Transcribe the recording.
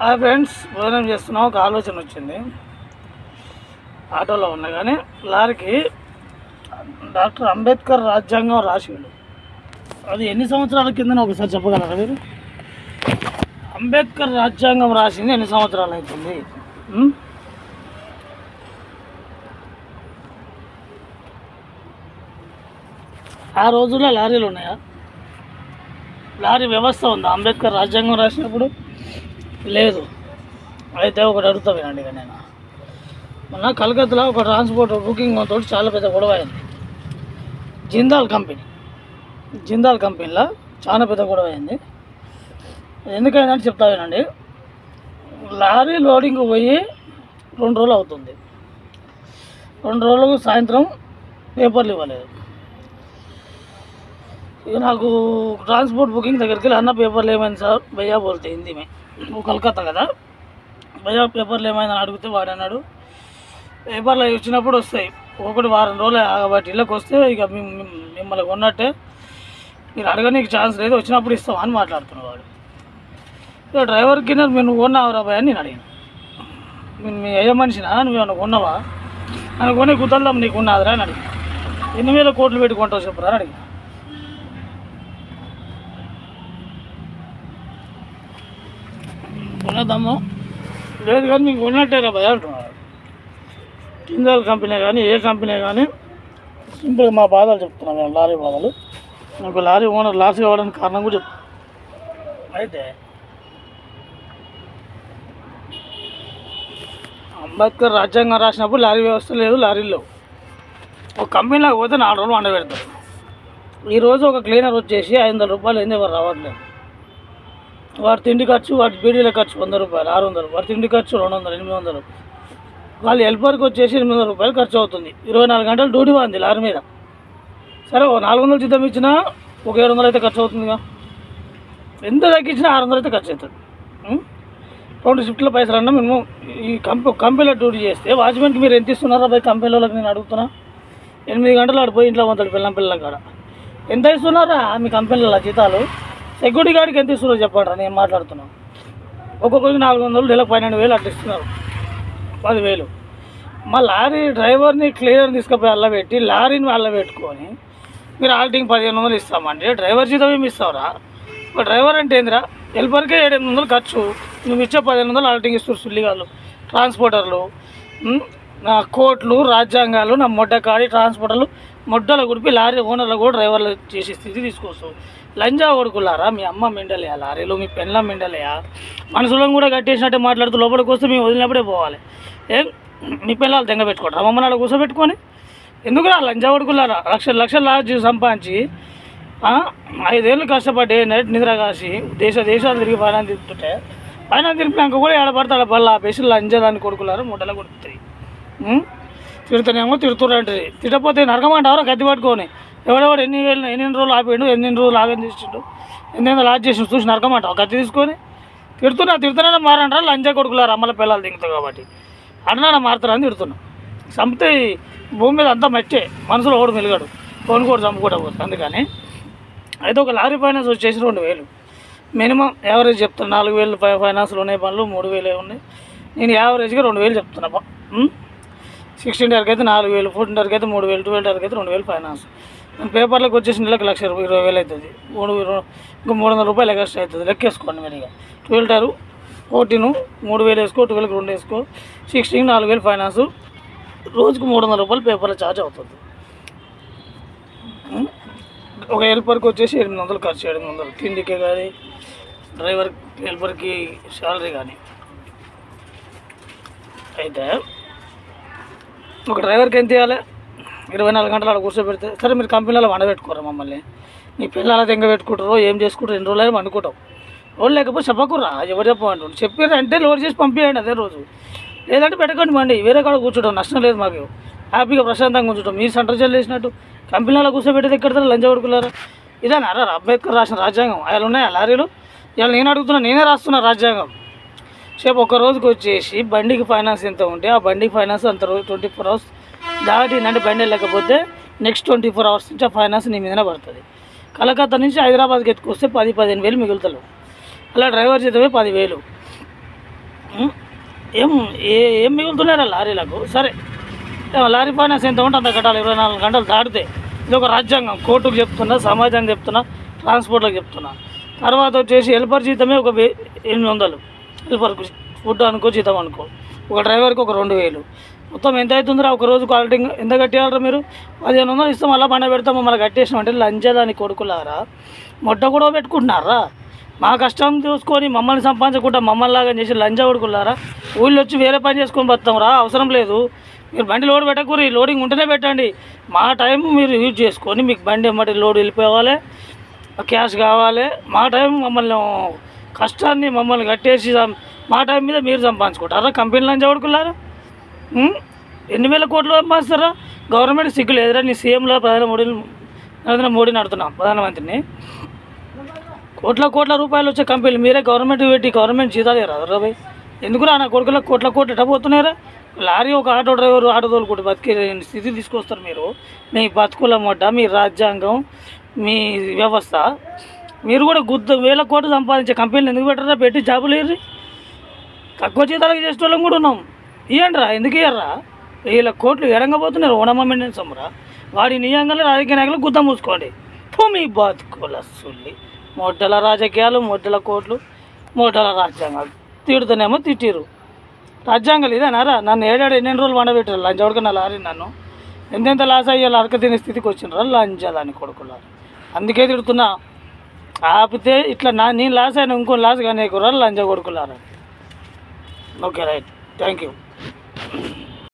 Hi friends భోజనం చేస్తున్నాం. ఒక ఆలోచన వచ్చింది. ఆటోలో ఉన్నా కానీ లారీకి డాక్టర్ అంబేద్కర్ రాజ్యాంగం రాసిండు. అది ఎన్ని సంవత్సరాల కింద ఒకసారి చెప్పగలరా మీరు? అంబేద్కర్ రాజ్యాంగం రాసింది ఎన్ని సంవత్సరాలు అవుతుంది ఆ రోజుల్లో లారీలు ఉన్నాయా? లారీ వ్యవస్థ ఉందా? అంబేద్కర్ రాజ్యాంగం రాసినప్పుడు? లేదు. అయితే ఒకటి అడుగుతా వినండి ఇక నేను. మొన్న కలకత్తాలో ఒక ట్రాన్స్పోర్ట్ బుకింగ్ తోటి చాలా పెద్ద గొడవ అయింది. జిందాల్ కంపెనీ. జిందాల్ కంపెనీలో చాలా పెద్ద గొడవ అయింది. ఎందుకైనా చెప్తా వినండి. లారీ లోడింగ్ పోయి రెండు రోజులు అవుతుంది. రెండు రోజులకు సాయంత్రం పేపర్లు ఇవ్వలేదు. ఇక నాకు ట్రాన్స్పోర్ట్ బుకింగ్ దగ్గరికి వెళ్ళి అన్న పేపర్లు ఏమైంది సార్? భయ్యా బోల్తే హిందీ మే నువ్వు కలకత్తా కదా? భయ్యా పేపర్లు ఏమైందని అడిగితే వాడు అన్నాడు. పేపర్లు అవి వచ్చినప్పుడు వస్తాయి. ఒకటి వారం రోజులు కాబట్టి ఇళ్ళకి వస్తే ఇక మిమ్మల్ని కొన్నట్టే. మీరు అడగడానికి ఛాన్స్ లేదు. వచ్చినప్పుడు ఇస్తాం అని మాట్లాడుతున్నాడు ఇక డ్రైవర్ మీరు నువ్వు కొన్నావురా భయ అని నేను అడిగాను. "మీ- మీ అయ్య మనిషినా? నువ్వు ఏమన్నా కొన్నావా? అని కొని కుదరదాం నీకు ఉన్నదిరా అని అడిగాను. ఎన్ని వేల కోట్లు పెట్టుకుంటావు చెప్పురా అని అడిగాను. కొనేద్దాము లేదు కానీ మీకు ఉన్నట్టేరా భయ అంటున్నారు కంపెనీ కానీ ఏ కంపెనీ కానీ సింపుల్గా మా బాధలు చెప్తున్నాం మేము లారీ బాధలు. నాకు లారీ ఓనర్ లాస్ కావడానికి కారణం కూడా చెప్తాను అయితే అంబేద్కర్ రాజ్యాంగం రాసినప్పుడు లారీ వ్యవస్థ లేదు లారీలు లేవు. ఒక కంపెనీలోకి పోతే నాలుగు రోజులు వండబెడతారు. ఈరోజు ఒక క్లీనర్ వచ్చేసి ఐదు వందల రూపాయలు ఏంది ఎవరు రావట్లేదు. వారి తిండి ఖర్చు వాటి బీడీల ఖర్చు వంద రూపాయలు ఆరు వందలు వారి తిండి ఖర్చు రెండు వందలు ఎనిమిది వందలు. వాళ్ళు హెల్పర్కి వచ్చేసి ఎనిమిది వందల రూపాయలు ఖర్చు అవుతుంది. ఇరవై నాలుగు గంటలు డ్యూటీ బాగుంది లారీ మీద. సరే ఓ నాలుగు వందలు జీతం ఇచ్చినా ఒక ఏడు వందలు అయితే ఖర్చు అవుతుందిగా. ఎంత తగ్గించినా ఆరు వందలు అయితే ఖర్చు అవుతుంది. రెండు షిఫ్ట్లో పైసలు అన్నా మినిమం ఈ కంపెనీ కంపెనీలో డ్యూటీ చేస్తే వాచ్మెన్కి మీరు ఎంత ఇస్తున్నారా బై కంపెనీ వాళ్ళకి నేను అడుగుతున్నా. ఎనిమిది గంటలు ఆడిపోయి ఇంట్లో పోతాడు పిల్లం పిల్లల కాడ. ఎంత ఇస్తున్నారా మీ కంపెనీలో జీతాలు? సెక్యూరిటీ గార్డ్కి ఎంత ఇస్తున్నారో చెప్పండి నేను మాట్లాడుతున్నాను ఒక్కొక్కరికి నాలుగు వందలు నెలకు పన్నెండు వేలు అట్లా ఇస్తున్నారు. పదివేలు. మా లారీ డ్రైవర్ని క్లియర్ తీసుకుపోయి అల్ల పెట్టి లారీని అల్ల పెట్టుకొని మీరు ఆల్టింగ్ పదిహేను వందలు ఇస్తామంటే డ్రైవర్ జీతం ఏమి ఇస్తావురా? ఒక డ్రైవర్ అంటే ఏందిరా? హెల్పర్కే ఏడు ఎనిమిది వందలు ఖర్చు. నువ్వు ఇచ్చే పదిహేను వందలు ఆల్టింగ్ ఇస్తారు సుల్లిగాళ్ళు ట్రాన్స్పోర్టర్లు. నా కోట్లు రాజ్యాంగాలు నా మొడ్డకాడి ట్రాన్స్పోర్టర్లు మొడ్డల గుడిపి లారీ ఓనర్లు కూడా డ్రైవర్లు చేసే స్థితి తీసుకొస్తావు. లంజా కొడుకులారా? మీ అమ్మ మెండలేయా లారీలు మీ పెన్ల మిండలేయా మనసులో కూడా కట్టేసినట్టే మాట్లాడుతూ లోపలికి వస్తే మేము వదిలినప్పుడే పోవాలి. ఏం? మీ పిల్లలు దెంగ పెట్టుకుంటారు? మమ్మల్ని అలా కూర్చోబెట్టుకొని? ఎందుకురా లంజా కొడుకులారా? లక్షల లక్షల లాడ్జి సంపాదించి ఐదేళ్ళు కష్టపడి నైట్ నిద్ర కాసి దేశ దేశాలు తిరిగి పైన తిప్పుతుంటే పైన తిరిపినాక కూడా ఏడపడతాడు బల్ల లంజా దాన్ని కొడుకులారు? ముడ్డలు కొడుకుతాయి తిడుతానేమో తిడుతురంటది తిట్టపోతే నరకమంటావరా కత్తి పట్టుకొని? ఎవడెవడు ఎన్ని వేలు ఎన్ని రోజులు ఆపిండు ఎన్ని రోజులు ఆగం చేసిండు? ఎన్ని లాజ్ చేసిండు చూసి నరకమంటావు? కత్తి తీసుకొని? తిడుతున్నా తిడుతున్నా మారంటారా? లంజా కొడుకులారు? అమ్మల పిల్లలు దిగుతావు కాబట్టి. అన్నా మారుతారని తిడుతున్నా. చంపితే ఈ భూమి మీద అంతా మట్టే. మనసులో ఓడు మెలుగాడు. ఫోన్ కూడా చంపుకోవడం పోతుంది అందుకని. అయితే ఒక లారీ ఫైనాన్స్ వచ్చేసి రెండు వేలు. మినిమం యావరేజ్ చెప్తాను నాలుగు వేలు ఫై- ఫైనాన్స్లు ఉన్నాయి పనులు మూడు వేలే ఉన్నాయి. నేను యావరేజ్గా రెండు వేలు చెప్తున్నా. సిక్స్టీన్ టర్కి అయితే నాలుగు వేలు ఫోర్టీన్ టర్కి అయితే మూడు వేలు ట్వెల్వ్ టర్కి అయితే రెండు వేలు ఫైనాన్స్. పేపర్లకు వచ్చేసి నెలకు లక్ష రూపాయలు ఇరవై వేలు అవుతుంది. మూడు ఇంకా ఇంకో మూడు వందల రూపాయలు ఎక్స్ట్రా అవుతుంది. లెక్కేసుకోండి మీరు ఇక. ట్వెల్వ్ టైరు ఫోర్టీన్ మూడు వేలు వేసుకో ట్వెల్వ్కి రెండు వేసుకో. సిక్స్టీన్ నాలుగు వేలు ఫైనాన్స్. రోజుకు మూడు వందల రూపాయలు పేపర్ల ఛార్జ్ అవుతుంది. ఒక హెల్పర్కి వచ్చేసి ఎనిమిది వందలు ఖర్చు ఎనిమిది వందలు. తిండికే కానీ డ్రైవర్ హెల్పర్కి శాలరీ కానీ. అయితే ఒక డ్రైవర్కి ఎంత ఇవ్వాలి ఇరవై నాలుగు గంటలు అక్కడ కూర్చోబెడితే సరే మీరు కంపెనీలో వండబెట్టుకోరు మమ్మల్ని. మీ పిల్లల తెంగ పెట్టుకుంటారో ఏం చేసుకుంటారు ఎన్ని రోజులు అనుకుంటాం రోజు లేకపోతే చెప్పకురా ఎవరు చెప్పమంటు చెప్పారు అంటే లోడ్ చేసి పంపించండి అదే రోజు. లేదంటే పెట్టకండి మండి వేరే కాడ కూర్చోటం నష్టం లేదు మాకు. హ్యాపీగా ప్రశాంతంగా కూర్చోటం మీరు సెంటర్ జైలు వేసినట్టు కంపెనీలో కూర్చోబెట్టేది ఎక్కడ లంచ పడుకున్నారా? ఇదే అరా అంబేద్కర్ రాసిన రాజ్యాంగం? అలా ఉన్నాయా లారీలు? ఇలా నేను అడుగుతున్నా నేనే రాస్తున్నా రాజ్యాంగం. సేపు ఒక రోజుకి వచ్చేసి బండికి ఫైనాన్స్ ఎంత ఉంటే ఆ బండికి ఫైనాన్స్ అంత రోజు ట్వంటీ ఫోర్ అవర్స్ దాటిందంటే బండి వెళ్ళకపోతే నెక్స్ట్ ట్వంటీ ఫోర్ అవర్స్ నుంచి ఆ ఫైనాన్స్ నీ మీదనే పడుతుంది. కలకత్తా నుంచి హైదరాబాద్కి ఎత్తుకొస్తే పది పదిహేను వేలు మిగులుతారు. అలా డ్రైవర్ జీతమే పదివేలు. ఏం ఏ ఏం మిగులుతున్నారా లారీలకు? సరే లారీ ఫైనాన్స్ ఎంత ఉంటే అంత కట్టాలి. ఇరవై నాలుగు గంటలు దాటితే ఇది ఒక రాజ్యాంగం. కోర్టుకు చెప్తున్నా సమాజానికి చెప్తున్నా ట్రాన్స్పోర్ట్లకు చెప్తున్నా. తర్వాత వచ్చేసి హెల్పర్ జీతమే ఒక వే ఎనిమిది వందలు. హెల్పర్కు ఫుడ్ అనుకో జీతం అనుకో. ఒక డ్రైవర్కి ఒక రెండు వేలు. మొత్తం ఎంత అవుతుందిరా? ఒక రోజు క్వాలిటీ ఎంత కట్టేయాలరా మీరు? పదిహేను వందలు ఇస్తాం అలా పండ పెడతాం మమ్మల్ని కట్టేసినాం అంటే లంచదాని కొడుకులారా? మొట్ట కూడా పెట్టుకుంటున్నారా? మా కష్టం చూసుకొని మమ్మల్ని సంపాదించకుండా మమ్మల్ని లాగా చేసి లంచ కొడుకులారా? ఊళ్ళో వచ్చి వేరే పని చేసుకొని బతాం రా అవసరం లేదు. మీరు బండి లోడ్ పెట్టకూరి లోడింగ్ ఉంటేనే పెట్టండి. మా టైం మీరు యూజ్ చేసుకొని మీకు బండి ఎమ్మటి లోడ్ వెళ్ళిపోవాలి. క్యాష్ కావాలి. మా టైం మమ్మల్ని కష్టాన్ని మమ్మల్ని కట్టేసి మా టైం మీద మీరు సంపాదించుకుంటారా? కంపెనీలు అని చదువుకున్నారా ఎన్ని వేల కోట్లు సంపాదిస్తారా? గవర్నమెంట్ సిగ్గు లేదురా నీ సీఎంలో ప్రధాన మోడీని నరేంద్ర మోడీని అడుతున్నాం ప్రధానమంత్రిని. కోట్ల కోట్ల రూపాయలు వచ్చే కంపెనీలు మీరే గవర్నమెంట్ పెట్టి గవర్నమెంట్ జీతాలు రాదు రాబాయ్ ఎందుకురా నా కొడుకులకు కోట్ల కోట్లు ఎట్ట పోతున్నారా లారీ ఒక ఆటో డ్రైవర్ ఆటో తోలుకుంటూ బతికే స్థితి తీసుకొస్తారు మీరు. మీ బతుకుల మొట్ట మీ రాజ్యాంగం మీ వ్యవస్థ. మీరు కూడా గుద్ద వేల కోట్లు సంపాదించే కంపెనీలు ఎందుకు పెట్టరా? పెట్టి జాబులు ఇర్రి తక్కువ జీతాలకు చేసే వాళ్ళం కూడా ఉన్నాం. ఇయ్యండిరా ఎందుకు ఇయ్యరా వేల కోట్లు ఎడంగపోతున్నారు ఓనమ్మ మెయింటెనెన్స్ అమ్మరా. వాడి నియంగానే రాజకీయ నాయకులు గుద్ద మూసుకోండి. భూమి బాతుకోల సుల్లి. మొడ్డల రాజకీయాలు మొడ్డల కోట్లు మొడ్డల రాజ్యాంగాలు. తిడుతూనేమో తిట్టిరు రాజ్యాంగాలు ఇదేనారా? నన్ను ఏడాడు ఎన్ని రోజులు వండబెట్టారు? లంచ నా లారీ నన్ను? ఎంతెంత లాస్ అయ్యాలో అరక తినే స్థితికి వచ్చినారా లంచాలని కొడుకులారు. అందుకే తిడుతున్నా. ఆపితే ఇట్లా నా నేను లాస్ అయినా ఇంకో లాస్ కానీ కుర్రాలు లంచ కొడుకులారా ఓకే రైట్ థ్యాంక్ యూ